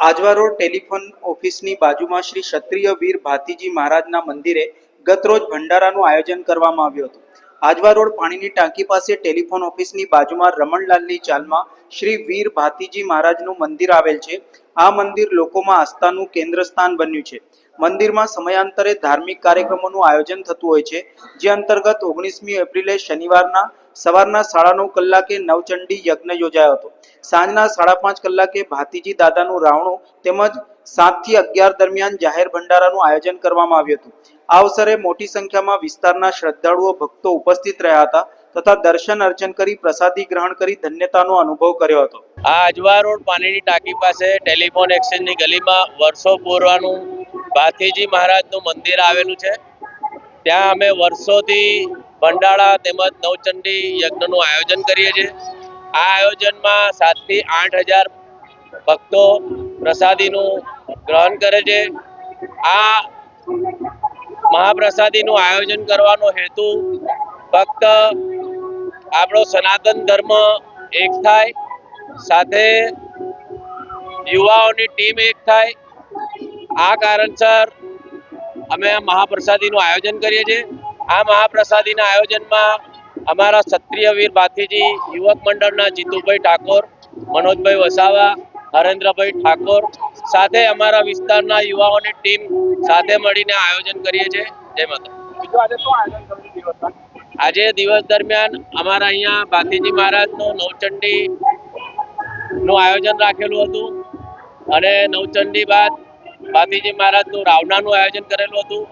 Ajwa road telephone ઓફિસની બાજુમાં શ્રી ક્ષત્રિય વીર ભાતીજી મહારાજના મંદિરે ગતરોજ ભંડારાનું આયોજન કરવામાં આવ્યું હતું. આજવા રોડ પાણીની ટાંકી પાસે ટેલિફોન ઓફિસની બાજુમાં રમણલાલની ચાલમાં શ્રી વીર ભાતીજી મહારાજનું મંદિર આવેલ છે. આ મંદિર લોકોમાં આસ્થાનું કેન્દ્ર સ્થાન બન્યું છે. મંદિરમાં સમયાંતરે ધાર્મિક કાર્યક્રમોનું આયોજન થતું હોય છે, જે અંતર્ગત ઓગણીસમી એપ્રિલે શનિવારના સવારના સાડા નવ કલાકે નવચંડી યજ્ઞ યોજાયો હતો. સાંજના સાડા પાંચ કલાકે ભાતીજી દાદાનું રાવણું તેમજ સાતથી અગિયાર દરમિયાન જાહેર ભંડારાનું આયોજન કરવામાં આવ્યું હતું. આ અવસરે મોટી સંખ્યામાં વિસ્તારના શ્રદ્ધાળુઓ, ભક્તો ઉપસ્થિત રહ્યા હતા. તથા દર્શન અર્ચન કરી પ્રસાદી ગ્રહણ કરી ધન્યતાનો અનુભવ કર્યો હતો. આ અજવા રોડ પાણીની ટાંકી પાસે ટેલિફોન એક્સચેન્જની ગલીમાં વર્ષો પૂર્વનું ભાથીજી મહારાજનું મંદિર આવેલું છે. ત્યાં અમે વર્ષોથી ભંડાળા તેમજ નવચંડી યજ્ઞનું આયોજન કરીએ છીએ. આ આયોજનમાં સાતથી આઠ હજાર ભક્તો પ્રસાદીનું ગ્રહણ કરે છે. આ મહાપ્રસાદીનું આયોજન કરવાનો હેતુ ફક્ત આપણો સનાતન ધર્મ એક થાય, સાથે યુવાઓની ટીમ એક થાય. આ કારણસર અમે મહાપ્રસાદીનું આયોજન કરીએ છીએ. આ મહાપ્રસાદીના આયોજનમાં અમારા ક્ષત્રિય વીર ભાથીજી યુવક મંડળના જીતુભાઈ ઠાકોર, મનોજભાઈ વસાવા, હરેન્દ્રભાઈ ઠાકોર સાથે અમારા વિસ્તારના યુવાઓની ટીમ સાથે મળીને આયોજન કરીએ છીએ. જય માતા આજે દિવસ દરમિયાન અમારા અહીંયા ભાતીજી મહારાજનું નવચંડી નું આયોજન રાખેલું હતું અને નવચંડી બાદ ભાતીજી મહારાજનું રાવણાનું આયોજન કરેલું હતું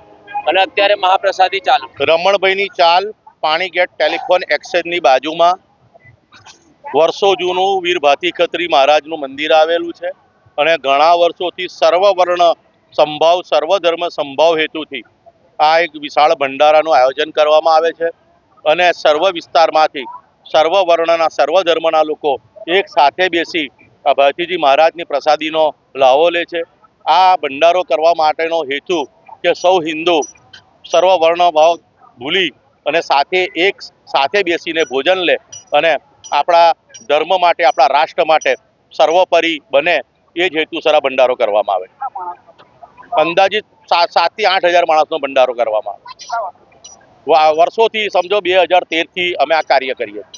અને અત્યારે મહાપ્રસાદી ચાલુ. રમણભાઈની ચાલ પાણી ગેટ ટેલિફોન એક્સચેન્જની બાજુમાં વર્ષો જૂનું વીર ભાતી ખત્રી મહારાજનું મંદિર આવેલું છે અને ઘણા વર્ષોથી સર્વવર્ણ સંભાવ સર્વ ધર્મ સંભાવ હેતુથી આ એક વિશાળ ભંડારાનું આયોજન કરવામાં આવે છે. અને સર્વ વિસ્તારમાંથી, સર્વ વર્ણના, સર્વ ધર્મના લોકો એક સાથે બેસી આ ભાતીજી મહારાજની પ્રસાદીનો લાવો લે છે. આ ભંડારો કરવા માટેનો હેતુ કે સૌ હિન્દુ સર્વ વર્ણ ભાવ ભૂલી અને સાથે એક સાથે બેસીને ભોજન લે અને આપણા ધર્મ માટે, આપણા રાષ્ટ્ર માટે સર્વોપરી બને એ જ હેતુસર આ ભંડારો કરવામાં આવે. અંદાજિત સાત સાતથી આઠ હજાર માણસનો ભંડારો કરવામાં આવે. વર્ષોથી સમજો બે હજાર તેરથી અમે આ કાર્ય કરીએ